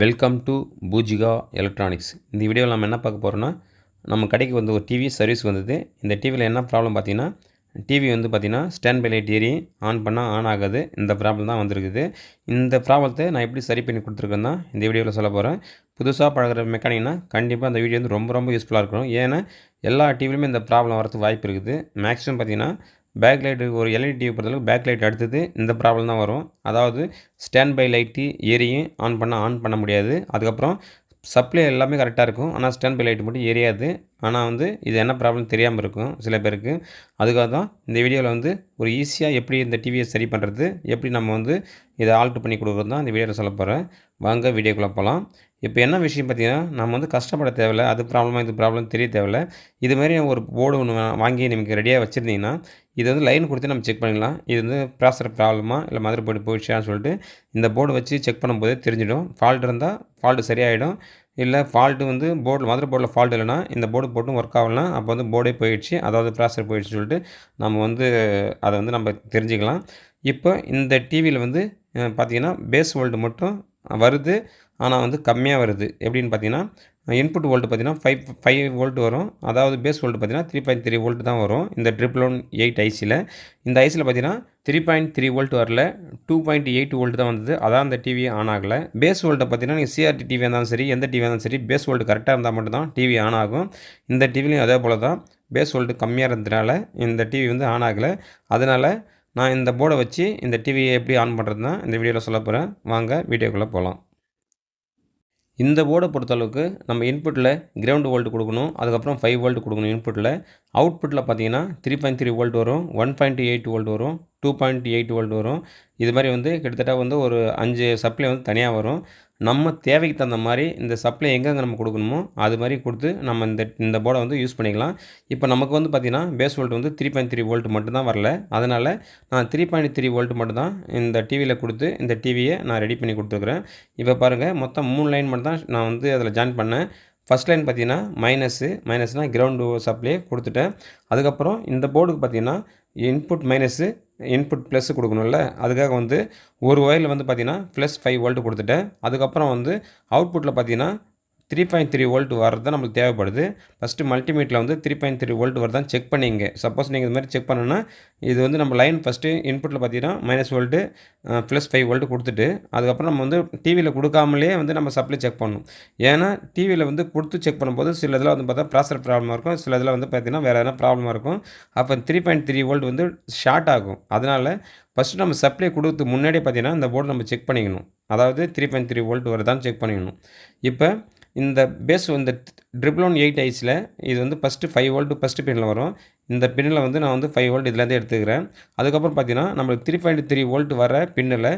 Welcome to Poojika electronics இந்த வீடியோவில் நம்ம என்ன பார்க்க போகிறோன்னா நம்ம கடைக்கு வந்து ஒரு டிவி சர்வீஸ் வந்தது. இந்த டிவியில் என்ன ப்ராப்ளம் பார்த்தீங்கன்னா டிவி வந்து பார்த்திங்கன்னா ஸ்டாண்ட் பை லைட் ஏறி ஆன் பண்ணால் ஆன் ஆகாது. இந்த ப்ராப்ளம் தான் வந்திருக்குது. இந்த ப்ராப்ளத்தை நான் எப்படி சரி பண்ணி கொடுத்துருக்கேன்னா இந்த வீடியோவில் சொல்ல போகிறேன் புதுசாக பழகிற மெக்கானிக்னா கண்டிப்பாக அந்த வீடியோ வந்து ரொம்ப ரொம்ப யூஸ்ஃபுல்லாக இருக்கும். ஏன்னா எல்லா டிவிலையுமே இந்த ப்ராப்ளம் வரதுக்கு வாய்ப்பு இருக்குது. மேக்ஸிமம் பார்த்தீங்கன்னா பேக் லைட்டு ஒரு எல்இடி டிவி பொறுத்தளவுக்கு பேக் லைட் அடுத்தது இந்த ப்ராப்ளம் தான் வரும். அதாவது ஸ்டாண்ட் பை லைட்டு ஏரியும் ஆன் பண்ண ஆன் பண்ண முடியாது. அதுக்கப்புறம் சப்ளை எல்லாமே கரெக்டாக இருக்கும். ஆனால் ஸ்டாண்ட் பை லைட் மட்டும் எரியாது ஆனால் வந்து இது என்ன ப்ராப்ளம் தெரியாமல் இருக்கும் சில பேருக்கு. அதுக்காக தான் இந்த வீடியோவில் வந்து ஒரு ஈஸியாக எப்படி இந்த டிவியை சரி பண்ணுறது எப்படி நம்ம வந்து இதை ஆல்ட் பண்ணி கொடுக்குறது தான் இந்த வீடியோவில் சொல்ல போகிறேன் வாங்க வீடியோக்குள்ளே போகலாம் இப்போ என்ன விஷயம் பார்த்தீங்கன்னா நம்ம வந்து கஷ்டப்பட தேவையில்ல. அது ப்ராப்ளமாக இது ப்ராப்ளம் தெரிய தேவையில்ல. இதுமாரி ஒரு போர்டு ஒன்று வாங்கி நமக்கு ரெடியாக வச்சுருந்தீங்கன்னா இது வந்து லைன் கொடுத்து நம்ம செக் பண்ணிக்கலாம் இது வந்து ப்ராசர் ப்ராப்ளமா இல்லை மதர் போர்டு போயிடுச்சான்னு சொல்லிட்டு இந்த போர்டு வச்சு செக் பண்ணும்போது தெரிஞ்சிடும். ஃபால்ட் இருந்தால் ஃபால்ட்டு சரியாயிடும். இல்லை ஃபால்ட்டு வந்து போர்டில் மதுரை போர்டில் ஃபால்ட் இல்லைனா இந்த போர்டு போட்டும் ஒர்க் ஆகலாம் அப்போ வந்து போர்டே போயிடுச்சு அதாவது ப்ராசர் போயிடுச்சு சொல்லிட்டு நம்ம வந்து அதை வந்து நம்ம தெரிஞ்சுக்கலாம். இப்போ இந்த டிவியில் வந்து பார்த்திங்கன்னா பேஸ் வோல்ட் மட்டும் வருது ஆனால் வந்து கம்மியாக வருது. எப்படின்னு பார்த்தீங்கன்னா இன்புட் வோல்ட் பார்த்தீங்கன்னா ஃபைவ் ஃபைவ் வோல்ட் வரும். அதாவது பேஸ் வோல்ட் பார்த்தீங்கன்னா த்ரீ பாயிண்ட் த்ரீ வோல்ட் தான் வரும். இந்த ட்ரிபிள் ஒன் எயிட் ஐசியில் இந்த ஐசியில் பார்த்தீங்கன்னா த்ரீ பாயிண்ட் த்ரீ வோல்ட் வரல. டூ பாயிண்ட் எயிட் வோல்ட் தான் வந்தது. அதான் அந்த டிவி ஆன் ஆகலை. பேஸ் வோல்ட்டை பார்த்தீங்கன்னா நீங்கள் சிஆர்டி டிவி இருந்தாலும் சரி எந்த டிவி இருந்தாலும் சரி பேஸ் வோல்ட் கரெக்டாக இருந்தால் மட்டும்தான் டிவி ஆன் ஆகும். இந்த டிவிலையும் அதே போல் தான் பேஸ் வோல்ட் கம்மியாக இருந்ததுனால இந்த டிவி வந்து ஆன் ஆகலை. அதனால் நான் இந்த போர்டை வச்சு இந்த டிவியை எப்படி ஆன் பண்ணுறது தான் இந்த வீடியோவில் சொல்ல போகிறேன் வாங்க வீடியோக்குள்ளே போகலாம் இந்த போர்டை பொறுத்தளவுக்கு நம்ம இன்புட்டில் கிரவுண்ட் வோல்ட் கொடுக்கணும் அதுக்கப்புறம் ஃபைவ் வோல்ட் கொடுக்கணும் இன்புட்டில் அவுட்புட்டில் பார்த்தீங்கன்னா த்ரீ பாயிண்ட் த்ரீ வோல்ட் வரும் ஒன் பாயிண்ட் எயிட் வோல்ட் வரும் டூ பாயிண்ட் எயிட் வோல்ட் வரும். இது மாதிரி வந்து கிட்டத்தட்ட வந்து ஒரு அஞ்சு சப்ளை வந்து தனியாக வரும். நம்ம தேவைக்கு தகுந்த மாதிரி இந்த சப்ளை எங்கெங்கே நம்ம கொடுக்கணுமோ அது மாதிரி கொடுத்து நம்ம இந்த இந்த போர்டை வந்து யூஸ் பண்ணிக்கலாம். இப்போ நமக்கு வந்து பார்த்திங்கன்னா பேஸ் வோல்ட் வந்து த்ரீ பாயிண்ட் த்ரீ வோல்ட் மட்டும்தான் வரல. அதனால் நான் த்ரீ பாயிண்ட் த்ரீ வோல்ட் மட்டும்தான் இந்த டிவியில் கொடுத்து இந்த டிவியை நான் ரெடி பண்ணி கொடுத்துருக்குறேன். இப்போ பாருங்கள் மொத்தம் மூணு லைன் மட்டும் தான் நான் வந்து அதில் ஜாயின் பண்ணேன். ஃபஸ்ட் லைன் பார்த்தீங்கன்னா மைனஸு மைனஸ்னால் கிரவுண்டு சப்ளை கொடுத்துட்டேன். அதுக்கப்புறம் இந்த போர்டுக்கு பார்த்தீங்கன்னா இன்புட் மைனஸு இன்புட் ப்ளஸ்ஸு கொடுக்கணும்ல. அதுக்காக வந்து ஒரு ஒயரில் வந்து பார்த்தீங்கன்னா ப்ளஸ் ஃபைவ் வோல்ட் கொடுத்துட்டேன். அதுக்கப்புறம் வந்து அவுட்புட்டில் பார்த்தீங்கன்னா த்ரீ பாயிண்ட் த்ரீ வோல்ட் வரது தான் நம்மளுக்கு தேவைப்படுது. ஃபஸ்ட்டு மல்டிமீட்டில் வந்து த்ரீ பாயிண்ட் த்ரீ வோல்ட் வரதான் செக் பண்ணிங்க. சப்போஸ் நீங்கள் இது மாதிரி செக் பண்ணணுன்னா இது வந்து நம்ம லைன் ஃபஸ்ட்டு இன்புட்டில் பார்த்தீங்கன்னா minus volt plus five volt கொடுத்துட்டு அதுக்கப்புறம் நம்ம வந்து டிவியில் கொடுக்காமலே வந்து நம்ம சப்ளை செக் பண்ணணும். ஏன்னா டிவியில் வந்து கொடுத்து செக் பண்ணும்போது சில இதில் வந்து பார்த்தா ப்ராசர் ப்ராப்ளமாக இருக்கும். சில இதில் வந்து பார்த்திங்கன்னா வேறு எதனா ப்ராப்ளமாக இருக்கும். அப்போ த்ரீ பாயிண்ட் த்ரீ வோல்ட் வந்து ஷார்ட் ஆகும். அதனால் ஃபஸ்ட்டு நம்ம சப்ளை கொடுத்து முன்னாடியே பார்த்தீங்கன்னா இந்த போர்டு நம்ம செக் பண்ணிக்கணும். அதாவது த்ரீ பாயிண்ட் த்ரீ வோல்ட் வரதான் செக் பண்ணிக்கணும். இப்போ இந்த பேஸ் இந்த ட்ரிபிள் ஒன் எயிட் ஐஸில் இது வந்து ஃபஸ்ட்டு ஃபைவ் வோல்ட்டு ஃபஸ்ட்டு பின்னில் வரும். இந்த பின்னில் வந்து நான் வந்து ஃபைவ் வோல்ட் இதுலேருந்து எடுத்துக்கிறேன். அதுக்கப்புறம் பார்த்தீங்கன்னா நம்மளுக்கு த்ரீ பாயிண்ட் த்ரீ வோல்ட் வர பின்னில்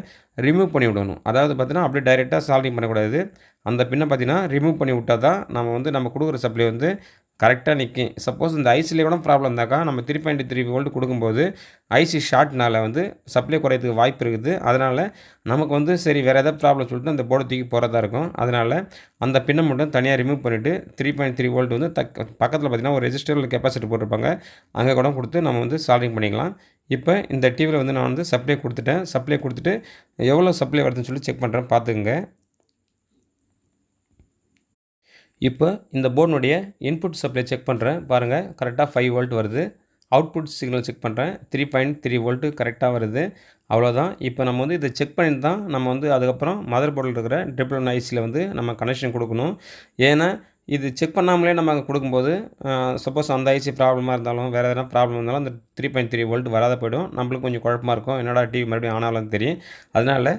ரிமூவ் பண்ணி விடணும். அதாவது பார்த்தீங்கன்னா அப்படியே டைரெக்டாக சால்விங் பண்ணக்கூடாது. அந்த பின்னை பார்த்தீங்கன்னா ரிமூவ் பண்ணி விட்டால் தான் நம்ம வந்து நம்ம கொடுக்குற சப்ளை வந்து கரெக்டாக நிற்கும் சப்போஸ் இந்த ஐசியில் கூட ப்ராப்ளம் இருந்தாக்கா நம்ம த்ரீ பாயிண்ட் த்ரீ வோல்ட் கொடுக்கும்போது ஐசி ஷார்ட்னால் வந்து சப்ளை குறையதுக்கு வாய்ப்பு இருக்குது. அதனால் நமக்கு வந்து சரி வேறு எதாவது ப்ராப்ளம் சொல்லிட்டு அந்த போர்டை தூக்கி போகிறதா இருக்கும். அதனால் அந்த பின்னை மட்டும் தனியாக ரிமூவ் பண்ணிவிட்டு த்ரீ பாயிண்ட் த்ரீ வோல்ட் வந்து தக் பக்கத்தில் பார்த்திங்கன்னா ஒரு ரெஜிஸ்டரில் கெப்பாசிட்டி போட்டிருப்பாங்க. அங்கே கூட கொடுத்து நம்ம வந்து சால்விங் பண்ணிக்கலாம். இப்போ இந்த டிவியில் வந்து நான் வந்து சப்ளை கொடுத்துட்டேன். சப்ளை கொடுத்துட்டு எவ்வளோ சப்ளை வருதுன்னு சொல்லி செக் பண்ணுறேன் பார்த்துக்குங்க இப்போ இந்த போர்டுனுடைய இன்புட் சப்ளை செக் பண்ணுறேன் பாருங்கள் கரெக்டாக ஃபைவ் வோல்ட் வருது. அவுட்புட் சிக்னல் செக் பண்ணுறேன் த்ரீ பாயிண்ட் த்ரீ வோல்ட்டு கரெக்டாக வருது. அவ்வளோதான் இப்போ நம்ம வந்து இதை செக் பண்ணிட்டு தான் நம்ம வந்து அதுக்கப்புறம் மதர் போர்டில் இருக்கிற ட்ரிபிள் ஒன் வந்து நம்ம கனெக்ஷன் கொடுக்கணும். ஏன்னா இது செக் பண்ணாமலே நம்ம கொடுக்கும்போது சப்போஸ் அந்த ஐசி ப்ராப்ளமாக இருந்தாலும் வேறு எதனா ப்ராப்ளம் இருந்தாலும் அந்த த்ரீ பாயிண்ட் த்ரீ வோல்ட் வராத போய்டும். நம்மளுக்கு கொஞ்சம் குழப்பமாக இருக்கும். என்னடா டிவி மறுபடியும் ஆனாலும் தெரியும். அதனால்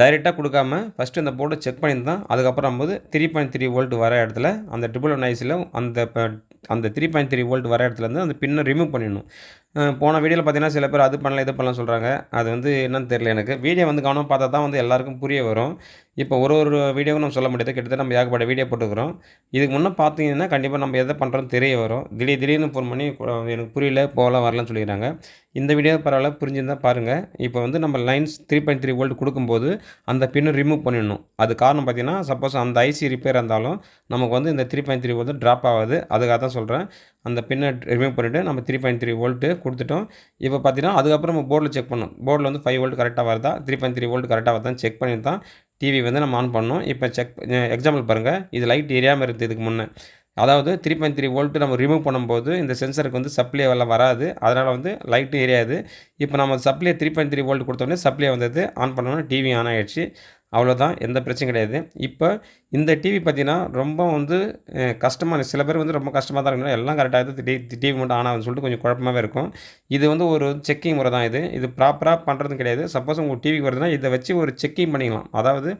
டைரெக்டாக கொடுக்காம ஃபஸ்ட்டு அந்த போர்டை செக் பண்ணியிருந்தான் அதுக்கப்புறம் போது த்ரீ பாயிண்ட் த்ரீ வோல்ட் வர இடத்துல அந்த ட்ரிபிள் ஒன் ஐஸில் அந்த அந்த த்ரீ பாயிண்ட் த்ரீ வோல்ட் வர இடத்துலேருந்து அந்த பின்னை ரிமூவ் பண்ணிடணும். போன வீடியோவில் பார்த்தீங்கன்னா சில பேர் அது பண்ணலாம் இது பண்ணலாம் சொல்கிறாங்க அது வந்து என்னன்னு தெரியல எனக்கு. வீடியோ வந்து கவனம் பார்த்தா தான் வந்து எல்லாருக்கும் புரிய வரும். இப்போ ஒரு ஒரு வீடியோவும் நம்ம சொல்ல முடியாது. கிட்டத்தட்ட நம்ம ஏகப்பட்ட வீடியோ போட்டுக்கிறோம். இதுக்கு முன்னே பார்த்தீங்கன்னா கண்டிப்பாக நம்ம எதை பண்ணுறோம் தெரிய வரும். திடீர் திடீர்னு ஃபோன் பண்ணி எனக்கு புரியல போகலாம் வரலாம்னு சொல்லிடுறாங்க. இந்த வீடியோ பரவாயில்ல புரிஞ்சிருந்தால் பாருங்கள் இப்போ வந்து நம்ம lines three point three volt கொடுக்கும்போது அந்த பின்னு ரிமூவ் பண்ணிடணும். அது காரணம் பார்த்தீங்கன்னா சப்போஸ் அந்த ஐசி ரிப்பேர் இருந்தாலும் நமக்கு வந்து இந்த three point three volt drop ஆகாது. அதுக்காக தான் சொல்கிறேன் அந்த பின்னை ரிமூவ் பண்ணிவிட்டு நம்ம த்ரீ பாயிண்ட் த்ரீ வோல்ட்டு கொடுத்துட்டோம். இப்போ பார்த்தீங்கன்னா அதுக்கப்புறம் நம்ம போர்டில் செக் பண்ணோம் போர்டில் வந்து ஃபைவ் வோல்ட் கரெக்டாக வருதா? த்ரீ பாயிண்ட் த்ரீ வோல்ட் கரெக்டாக வருதான் செக் பண்ணி தான் டிவி வந்து நம்ம ஆன் பண்ணோம் இப்போ செக் எக்ஸாம்பிள் பாருங்கள் இது லைட் எரியாமல் இருந்தது இதுக்கு முன்னே. அதாவது த்ரீ பாயிண்ட் த்ரீ வோல்ட்டு நம்ம ரிமூவ் பண்ணும்போது இந்த சென்சருக்கு வந்து சப்ளை எல்லாம் வராது. அதனால் வந்து லைட்டு எரியாது. இப்போ நம்ம supply three point three volt கொடுத்தோடனே சப்ளை வந்தது. ஆன் பண்ணோன்னா டிவி ஆன் ஆகிடுச்சு அவ்வளோதான் எந்த பிரச்சனையும் கிடையாது. இப்போ இந்த டிவி பார்த்தீங்கன்னா ரொம்ப வந்து கஷ்டமான சில பேர் வந்து ரொம்ப கஷ்டமாக தான் இருக்கணும் எல்லாம் கரெக்டாக இருக்குது டி டிவி மட்டும் ஆன் ஆகுதுன்னு சொல்லிட்டு கொஞ்சம் குழப்பமாகவே இருக்கும். இது வந்து ஒரு செக்கிங் முறை தான் இது இது ப்ராப்பராக பண்ணுறதும் கிடையாது. சப்போஸ் உங்கள் டிவி வருதுன்னா இதை வச்சு ஒரு செக்கிங் பண்ணிக்கலாம். அதாவது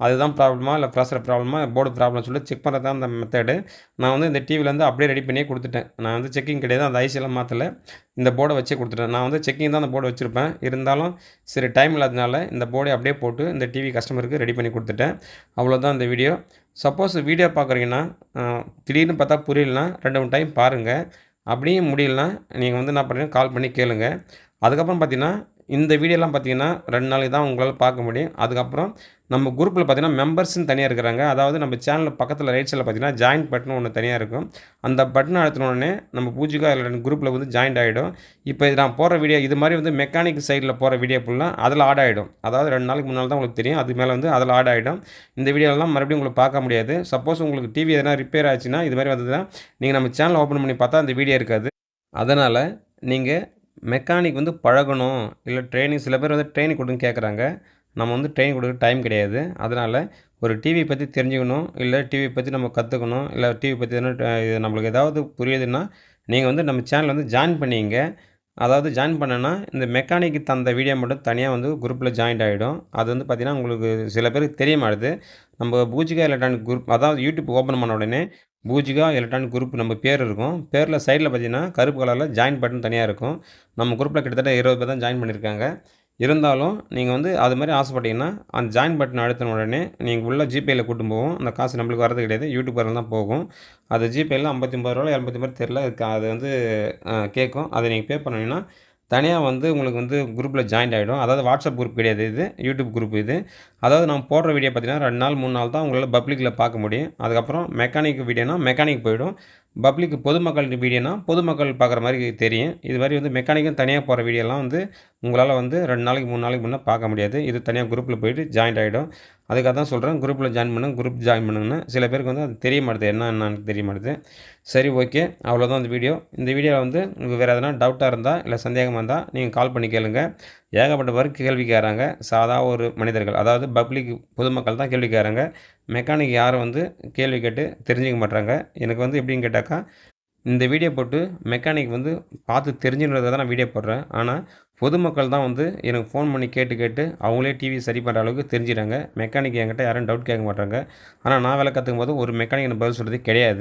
அதுதான் ப்ராப்ளமா இல்லை ப்ரெஷர் ப்ராப்ளமா போர்டு ப்ராப்ளம் சொல்லி செக் பண்ணுறது தான் அந்த மெத்தடு நான் வந்து இந்த டிவிலேருந்து அப்படியே ரெடி பண்ணியே கொடுத்துட்டேன். நான் வந்து செக்கிங் கிடையாது அந்த ஐசியெல்லாம் மாற்றலை இந்த போர்டை வச்சே கொடுத்துட்டேன். நான் வந்து செக்கிங் தான் அந்த போர்டு வச்சுருப்பேன். இருந்தாலும் சரி டைம் இல்லாதனால இந்த போர்டை அப்படியே போட்டு இந்த டிவி கஸ்டமருக்கு ரெடி பண்ணி கொடுத்துட்டேன். அவ்வளோதான் இந்த வீடியோ சப்போஸ் வீடியோ பார்க்குறீங்கன்னா திடீர்னு பார்த்தா புரியலனா ரெண்டு மூணு டைம் பாருங்கள் அப்படியும் முடியலனா நீங்கள் வந்து என்ன பண்ணுறீங்க கால் பண்ணி கேளுங்கள் அதுக்கப்புறம் பார்த்தீங்கன்னா இந்த வீடியோலாம் பார்த்தீங்கன்னா ரெண்டு நாளைக்கு தான் உங்களால் பார்க்க முடியும். அதுக்கப்புறம் நம்ம குரூப்பில் பார்த்தீங்கன்னா மெம்பர்ஸ்னு தனியாக இருக்கிறாங்க. அதாவது நம்ம சேனல் பக்கத்தில் ரைட் சைடில் பார்த்தீங்கன்னா ஜாயின் பட்டன் ஒன்று தனியாக இருக்கும். அந்த பட்டன் அழுத்தினோடனே நம்ம பூஜிக்கா அதில் குரூப்பில் வந்து ஜாயின் ஆகிடும் இப்போ இது நான் போகிற வீடியோ இது மாதிரி வந்து மெக்கானிக் சைடில் போகிற வீடியோ ஃபுல்லாக அதில் ஆட் ஆகிடும் அதாவது ரெண்டு நாளைக்கு முன்னால் தான் உங்களுக்கு தெரியும். அது மேலே வந்து அதில் ஆட் ஆகிடும் இந்த வீடியோலாம் மறுபடியும் உங்களுக்கு பார்க்க முடியாது. சப்போஸ் உங்களுக்கு டிவி எதனா ரிப்பேர் ஆச்சுன்னா இது மாதிரி வந்ததுன்னா நீங்கள் நம்ம சேனல் ஓப்பன் பண்ணி பார்த்தா அந்த வீடியோ இருக்காது. அதனால் நீங்கள் மெக்கானிக் வந்து பழகணும். இல்லை ட்ரைனிங் சில பேர் வந்து ட்ரைனிங் கொடுன்னு கேட்குறாங்க நம்ம வந்து ட்ரைனிங் கொடுக்க டைம் கிடையாது. அதனால் ஒரு டிவி பற்றி தெரிஞ்சுக்கணும். இல்லை டிவி பற்றி நம்ம கற்றுக்கணும் இல்லை டிவி பற்றி எதனா இது நம்மளுக்கு ஏதாவது புரியுதுன்னா நீங்கள் வந்து நம்ம சேனல் வந்து ஜாயின் பண்ணிங்க. அதாவது ஜாயின் பண்ணனா இந்த மெக்கானிக்கு தந்த வீடியோ மட்டும் தனியாக வந்து குரூப்பில் ஜாயின் ஆகிடும் அது வந்து பார்த்திங்கன்னா உங்களுக்கு சில பேருக்கு தெரிய மாட்டுது நம்ம பூஜிகா எலக்ட்ரானிக் குரூப் அதாவது யூடியூப் ஓப்பன் பண்ண உடனே பூஜிகா எலக்ட்ரானிக் குரூப் நம்ம பேர் இருக்கும். பேரில் சைடில் பார்த்தீங்கன்னா கருப்பு கலரில் ஜாயின் பட்டன் தனியாக இருக்கும். நம்ம குரூப்பில் கிட்டத்தட்ட இருபது பேர் தான் ஜாயின் பண்ணியிருக்காங்க இருந்தாலும் நீங்கள் வந்து அது மாதிரி ஆசைப்பட்டீங்கன்னா அந்த ஜாயின் பட்டன் அழுத்தின உடனே நீங்கள் உள்ள ஜிபேயில் கூட்டும் போவோம். அந்த காசு நம்மளுக்கு வரது கிடையாது. யூடியூபரில் தான் போகும். அது ஜிபேயில் ஐம்பத்தி ஒம்பது ரூபா எண்பத்தி ஒம்பது தெரில அது வந்து கேட்கும். அதை நீங்கள் பே பண்ணீங்கன்னா தனியாக வந்து உங்களுக்கு வந்து குரூப்பில் ஜாயின் ஆகிடும் அதாவது வாட்ஸ்அப் குரூப் கிடையாது இது. யூடியூப் குரூப் இது. அதாவது நான் போடுற வீடியோ பார்த்தீங்கன்னா ரெண்டு நாள் மூணு நாள் தான் உங்களால் பப்ளிக்கில் பார்க்க முடியும். அதுக்கப்புறம் மெக்கானிக் வீடியோனா மெக்கானிக் போயிடும். பப்ளிக் பொதுமக்கள் வீடியோனா பொதுமக்கள் பார்க்குற மாதிரி தெரியும். இது மாதிரி வந்து மெக்கானிக்கும் தனியாக போகிற வீடியோலாம் வந்து உங்களால் வந்து ரெண்டு நாளைக்கு மூணு நாளைக்கு முன்னே பார்க்க முடியாது. இது தனியாக குரூப்பில் போயிட்டு ஜாயின் ஆகிடும் அதுக்காக தான் சொல்கிறேன் குரூப்பில் ஜாயின் பண்ணுங்க. குரூப் ஜாயின் பண்ணுங்கன்னு சில பேருக்கு வந்து அது தெரிய மாட்டுது. என்ன என்னன்னு தெரிய மாட்டுது. சரி ஓகே அவ்வளோதான் இந்த வீடியோ இந்த வீடியோவில் வந்து உங்களுக்கு வேறு எதனா டவுட்டாக இருந்தால் இல்லை சந்தேகமாக இருந்தால் நீங்கள் கால் பண்ணி கேளுங்க. ஏகப்பட்ட பேர் கேள்வி கேட்குறாங்க சாதா ஒரு மனிதர்கள் அதாவது பப்ளிக் பொதுமக்கள் தான் கேள்வி கேட்குறாங்க மெக்கானிக் யாரும் வந்து கேள்வி கேட்டு தெரிஞ்சுக்க மாட்டுறாங்க எனக்கு வந்து எப்படின்னு கேட்டாக்கா இந்த வீடியோ போட்டு மெக்கானிக் வந்து பார்த்து தெரிஞ்சுன்றதை தான் நான் வீடியோ போடுறேன். ஆனால் பொதுமக்கள் தான் வந்து எனக்கு ஃபோன் பண்ணி கேட்டு கேட்டு அவங்களே டிவி சரி பண்ணுற அளவுக்கு தெரிஞ்சுறாங்க மெக்கானிக் என்கிட்ட யாரும் டவுட் கேட்க மாட்டாங்க. ஆனால் நான் வேலை கற்றுக்கும் போது ஒரு மெக்கானிக் எனக்கு பதில் சொல்கிறது கிடையாது.